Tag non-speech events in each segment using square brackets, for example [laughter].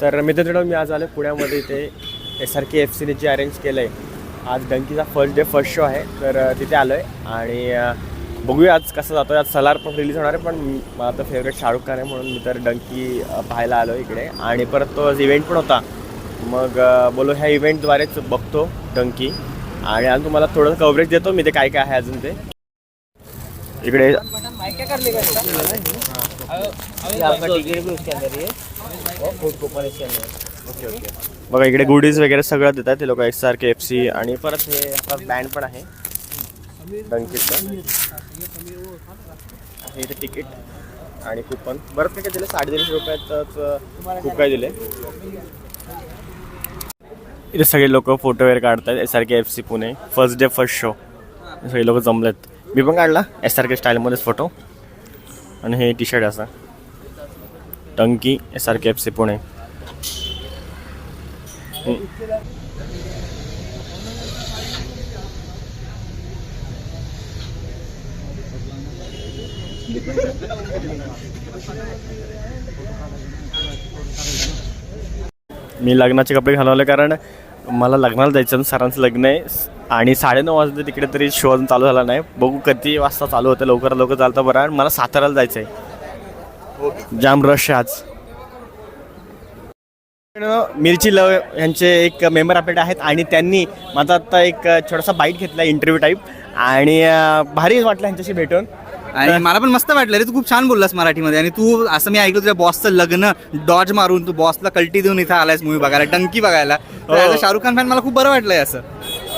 तर मित्रांनो मी आज आलो पुण्यामध्ये इथे. एस आर के एफ सीने जे अरेंज केलं आहे आज डंकीचा फर्स्ट डे फर्स्ट शो आहे. तर तिथे आलो आहे आणि बघूया आज कसं जातो आज सलार पण रिलीज होणार आहे पण मला तर फेवरेट शाहरुख खान आहे म्हणून मी तर डंकी पाहायला आलो इकडे. आणि परत तो इव्हेंट पण होता. मग बोलो ह्या इव्हेंटद्वारेच बघतो डंकी आणि आज तुम्हाला थोडं कव्हरेज देतो मी ते काय काय आहे अजून ते. इकडे. बघा इकडे गुडीज वगैरे सगळं देतात ते लोक S R K F C आणि परत हे बँड पण आहे. हे इथे तिकीट आणि कुपन बरंच काय काय दिलं साडेतीनशे रुपयातच खूप काय दिले. इथे सगळे लोक फोटो वगैरे काढतात S R K F C Pune. First day first show सगळे लोक जमलेत. मी पण काढला एस आर के स्टाईलमध्येच फोटो आणि हे टी शर्ट असा. Dunki S R K F C Pune. मी लग्नाचे कपडे घालवले कारण मला लग्नाला जायचं सरांचं लग्न आहे. आणि साडेनऊ वाजता तिकडे तरी शो अजून चालू झाला नाही. बघू किती वाजता चालू होतं लवकर लवकर चालतं बरं. आणि मला साताऱ्याला जायचं आहे जाम रश आहे आज. मिरची लव यांचे एक मेंबर आपल्याकडे आहेत आणि त्यांनी माझा आता एक छोटासा बाईट घेतला इंटरव्ह्यू टाईप आणि भारी वाटलं यांच्याशी भेटून. आणि मला पण मस्त वाटलं रे तू खूप छान बोललास मराठीमध्ये आणि तू असं मी ऐकलं तुझ्या बॉसचं लग्न डॉज मारून तू बॉसला कल्टी देऊन इथं आलायस मूवी बघायला टंकी बघायला. हो. शाहरुख खान फॅन मला खूप बरं वाटलंय असं.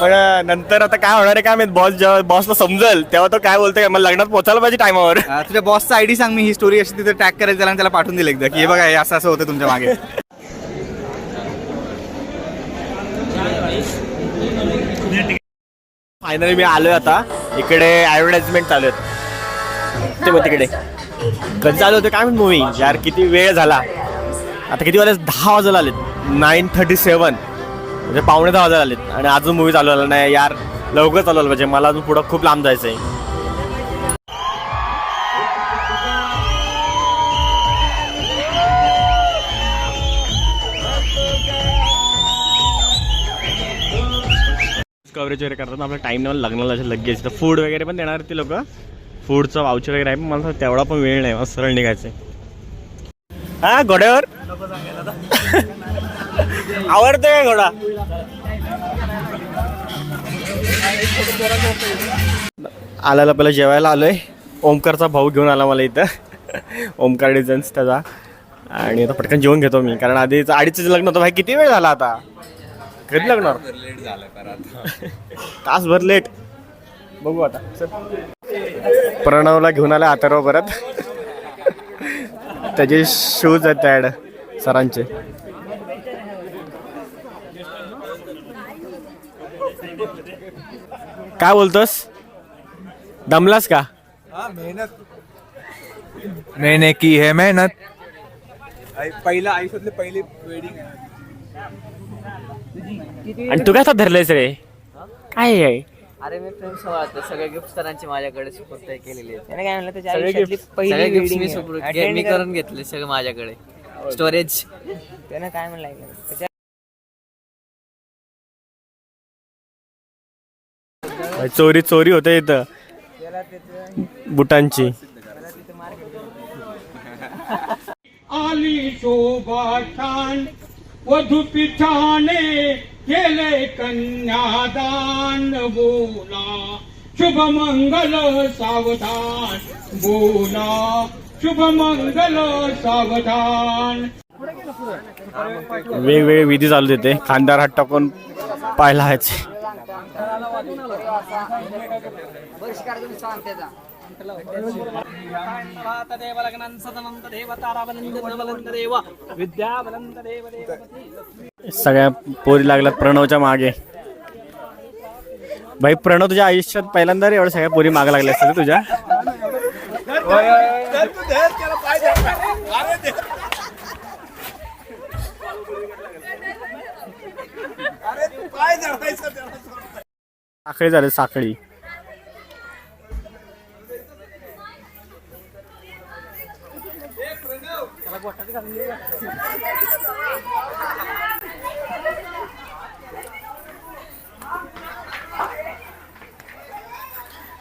पण नंतर आता काय होणार आहे काय माहीत बॉस जेव्हा बॉसला समजेल तेव्हा तो काय बोलतोय मला लग्नात पोहोचायला पाहिजे टायमावर. अं, तुझ्या बॉसचा आयडी सांग मी ही स्टोरी अशी तिथे टॅग करायचं त्याला आणि त्याला पाठवून दिलं एकदा की हे बघा हे असं असं होतं तुमच्या मागे. फायनली मी आलोय आता इकडे ऍडव्हर्टाइजमेंट चालू आहेत. ते मग तिकडे. कधी चालू होते काय मूवी यार किती वेळ झाला. आता किती वाजले? दहा वाजायला आलेत. नाईन थर्टी सेवन म्हणजे पावणे दहा हजार आलेत. आणि अजून मूवी चालू झाला नाही. यार लवकर चालू पाहिजे. मला अजून पुढं खूप लांब जायचं आहे कव्हरेज वगैरे करतात. आपल्या टाईम नाही लग्नाला लगेच तर फूड वगैरे पण देणार ते लोक. फूडचं वाउचर वगैरे आहे पण मला तेवढा पण वेळ नाही. मला सरळ निघायचं हा घोड्यावर? आवडतं का घोडा? आल्याला पहिला जेवायला आलोय. ओमकारचा भाऊ घेऊन आला मला इथं. ओमकार डिझन्स त्याचा. आणि आता पटकन जेवण घेतो मी कारण आधीच अडीच लग्न होतं भाई किती वेळ झाला आता? कधी लग्नावर? [laughs] तासभर लेट बघू आता. प्रणवला घेऊन आला अथर्व परत. [laughs] त्याचे शूज आहेत ॲड सरांचे. काय बोलतोस? दमलास का? मैंने की है मेहनत. पहिला आयुष्यातली पहिली वेडिंग आणि तू काय हातात धरलेस रे? काय आहे? अरे मी फ्रेंड सोबत सगळे गिफ्ट सरांचे माझ्याकडे सुपूर्द केलेले आहेत. त्याने काय म्हणलं त्याच्या सगळे आयुष्यातली पहिली सगळे गिफ्ट wedding मी आहे. सुपूर्द Attend मी कर- करून घेतले सगळे माझ्याकडे. स्टोरेज त्यानं काय म्हणलं ऐकलं? त्याच्या चोरी चोरी होते इथं. बुटांची. आली शोभा छान वधू पिठाने केले कन्यादान बोला. शुभ मंगल सावधान बोला. शुभ मंगल सावधान. वेगवेगळे विधी चालू तिथे खांद्यावर हात टाकून पाहायला आहे सगळ्या पोरी लागल्यात प्रणवच्या मागे. भाई प्रणव तुझ्या आयुष्यात पहिल्यांदा रे एवढ्या सगळ्या पोरी मागे लागल्या असतात रे तुझ्या? साखळी झाले साखळी.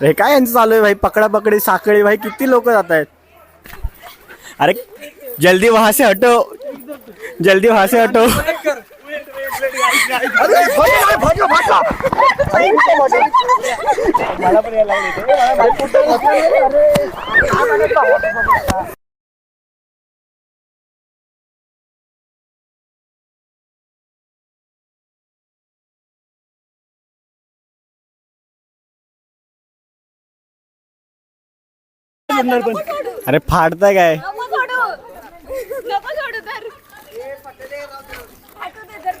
हे काय यांचं चालू आहे भाई? पकडा पकडी साखळी. भाई किती लोक जात आहेत? अरे जल्दी वहां हटो जल्दी वहां हटो अरे फाडताय काय नको सोडू नको सोडू तर हटू दे तर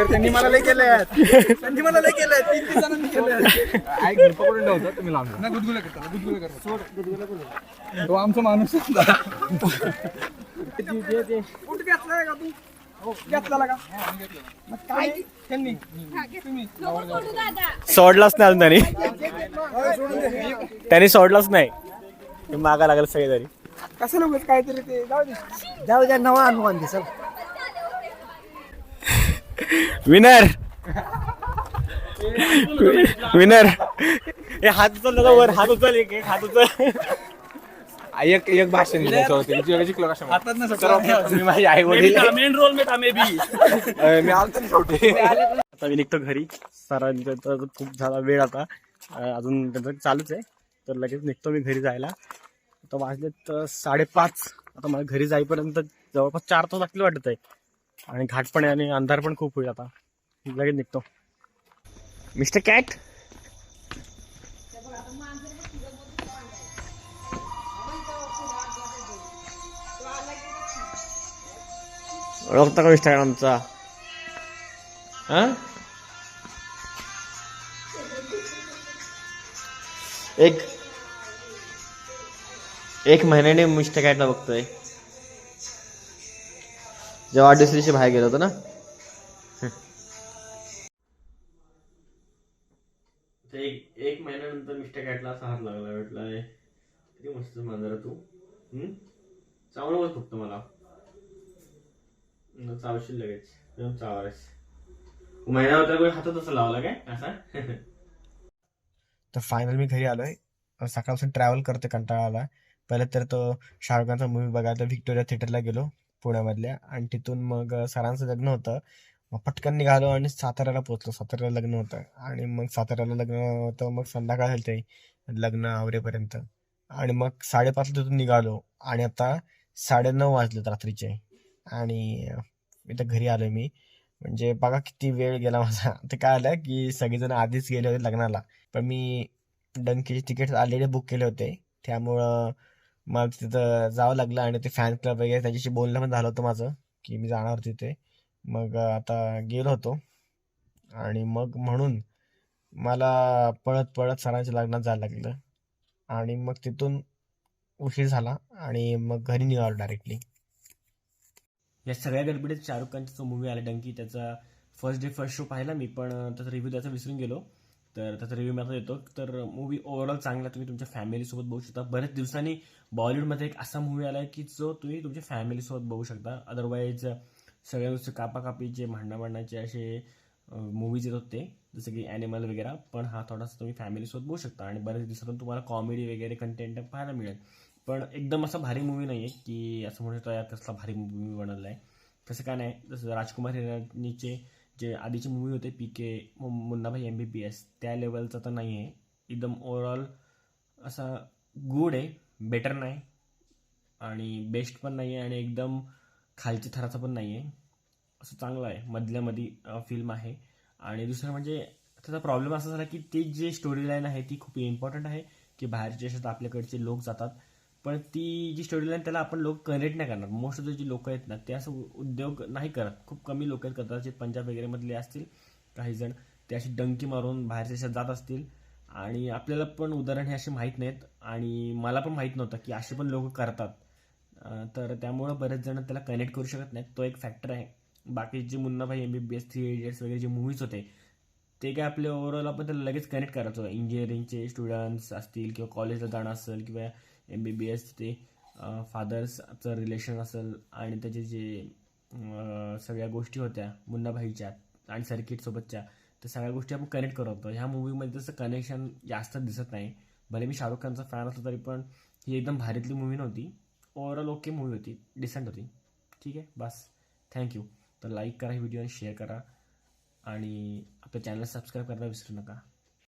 त्यांनी मला लय केले [laughs] त्यांनी मला लय केले तीन तीन जणांनी केले आई घर पकडून ठेवतो तुम्ही लांब ना गुदगुल्या करता गुदगुल्या करता सोड गुदगुल्या करू तो आमचा माणूस होता. कुठं घेतलाय का तू? हो, घेतला का? मग काय? त्यांनी. नको सोडू दादा. सोडलाच नाही अजून त्यांनी. त्यांनी सोडलाच नाही. ते मागा लागलं सगळे तरी कसं नको काहीतरी ते. जाऊ दे. जाऊ द्या नवा अनुमान दिसल विनर. विनर. हे हात उचल नका वर हात उचल एक एक हात उचल. एक एक भाषण द्यायचं होतं. मी तुझ्याकडे शिकलो कशा हातात ना सगळं तुम्ही माझे आई वडील. मेन रोल में था मे बी मी आलतो ना शेवटी. आता मी निघतो घरी. सरांचं तर खूप झाला वेळ आता. अजून त्यांचं चालूच आहे. तर लगेच निघतो मी घरी जायला. आता वाजलेत साडेपाच. आता मला घरी जाईपर्यंत जवळपास चार तास लागतील वाटत आहे आणि घाट पण आहे आणि अंधार पण खूप होईल आता. लगेच निघतो. Mister cat? ओळखता का मिस्टर आमचा? एक एक महिन्याने मिस्टर कॅटला बघतोय. जेव्हा आठ दिवशी बाहेर गेलो होतो ना. एक एक महिन्यानंतर मिस्टर कॅटला असा हात लागला. भेटलाय किती मस्त मांजरा तू. चावलं बघ फक्त मला. न चावशील लगेच. एकदम चावायस. महिना होता कोणी हातात असं लावला काय? असा? तर फायनल मी घरी आलोय. सकाळपासून ट्रॅव्हल करते कंटाळा आला पहिले तर तो शाहरुख खानचा मूवी बघायला व्हिक्टोरिया थिएटरला गेलो. पुण्यामधल्या. आणि तिथून मग सरांचं लग्न होतं. मग पटकन निघालो आणि साताऱ्याला पोहोचलो. साताऱ्याला लग्न होतं. आणि मग साताऱ्याला लग्न होतं. मग संध्याकाळ झाली ते लग्न आवरेपर्यंत. आणि मग साडेपाचला तिथून निघालो. आणि आता साडेनऊ वाजलेत रात्रीचे. आणि इथं घरी आलोय मी. म्हणजे बघा किती वेळ गेला माझा. ते काय आलं की सगळेजण आधीच गेले होते लग्नाला. पण मी डंकीचे तिकीट ऑलरेडी बुक केले होते. त्यामुळं मला तिथं जावं लागलं आणि ते फॅन क्लब वगैरे त्यांच्याशी बोलणं पण झालं होतं माझं की मी जाणार तिथे मग आता गेलो होतो. आणि मग म्हणून मला पळत पळत सरांच्या लग्नात जायला लागलं. आणि मग तिथून उशीर झाला आणि मग घरी निघालो डायरेक्टली या सगळ्या गडबडीत शाहरुख खानचा जो मूवी आला डंकी त्याचा फर्स्ट डे फर्स्ट शो पाहिला मी पण त्याचा रिव्ह्यू द्यायचा विसरून गेलो. तर त्याचा रिव्ह्यू मी आता देतो. तर मूवी ओव्हरऑल चांगला तुम्ही तुमच्या फॅमिलीसोबत बघू शकता. बऱ्याच दिवसांनी बॉलिवूडमध्ये एक असा मूवी आला आहे की जो तुम्ही तुमच्या फॅमिलीसोबत बघू शकता. अदरवाईज सगळ्या नुसते कापाकापीचे भांडणा भांडणाचे असे मूवीज येत होते जसं की ॲनिमल वगैरे पण हा थोडासा तुम्ही फॅमिलीसोबत बघू शकता. आणि बऱ्याच दिवसातून तुम्हाला कॉमेडी वगैरे कंटेंट पाहायला मिळेल. पण एकदम असा भारी मूवी नाही आहे की असं म्हणू शकतो यार कसला भारी मूवी बनवला आहे तसं काय नाही. जसं राजकुमार हिरानीचे जे आधीचे मूवी होते P K Munnabhai M B P S त्या लेवलचा तर नाही आहे एकदम ओवरऑल असा गुड आहे बेटर नाही. आणि बेस्ट पण नाही आहे आणि एकदम खालच्या थराचा पण नाही आहे असं चांगलं आहे. मधल्यामध्ये फिल्म आहे. आणि दुसरं म्हणजे त्याचा प्रॉब्लेम असा झाला की ती जी स्टोरी लाईन आहे ती खूप इम्पॉर्टंट आहे की बाहेरच्या देशात आपल्याकडचे लोक जातात पण ती जी स्टोरी लाईन त्याला आपण लोक कनेक्ट नाही करणार. मोस्ट ऑफ द जी लोक आहेत ना ते असं उद्योग नाही करत. खूप कमी लोक आहेत कदाचित. पंजाब वगैरे मधले असतील काही जण ते अशी डंकी मारून बाहेरच्या देशात जात असतील. आणि आपल्याला पण उदाहरण हे असे माहीत नाहीत. आणि मला पण माहीत नव्हतं की असे पण लोक करतात. तर त्यामुळं बरेच जण त्याला कनेक्ट करू शकत नाहीत. तो एक फॅक्टर आहे. बाकी जे Munnabhai M B B S three idiots वगैरे जे मूवीज होते ते काय आपले ओव्हरऑल आपण त्याला लगेच कनेक्ट करायचो. इंजिनिअरिंगचे स्टुडंट्स असतील किंवा कॉलेजला जाणं असेल किंवा एम बी बी एस ते फादर्सचं रिलेशन असेल आणि त्याचे जे सगळ्या गोष्टी होत्या मुन्नाभाईच्या आणि सर्किटसोबतच्या त्या सगळ्या गोष्टी आपण कनेक्ट करत होतो. ह्या मूवीमध्ये तसं कनेक्शन जास्त दिसत नाही. भले मी शाहरुख खानचा फॅन असलो तरी पण ही एकदम भारीतली मूवी नव्हती. ओव्हरऑल ओके मूवी होती. डिसेंट होती. ठीक आहे? बस. थँक्यू तर लाईक करा ही व्हिडिओ आणि शेअर करा. आणि आपल्या चॅनल सबस्क्राईब करायला विसरू नका.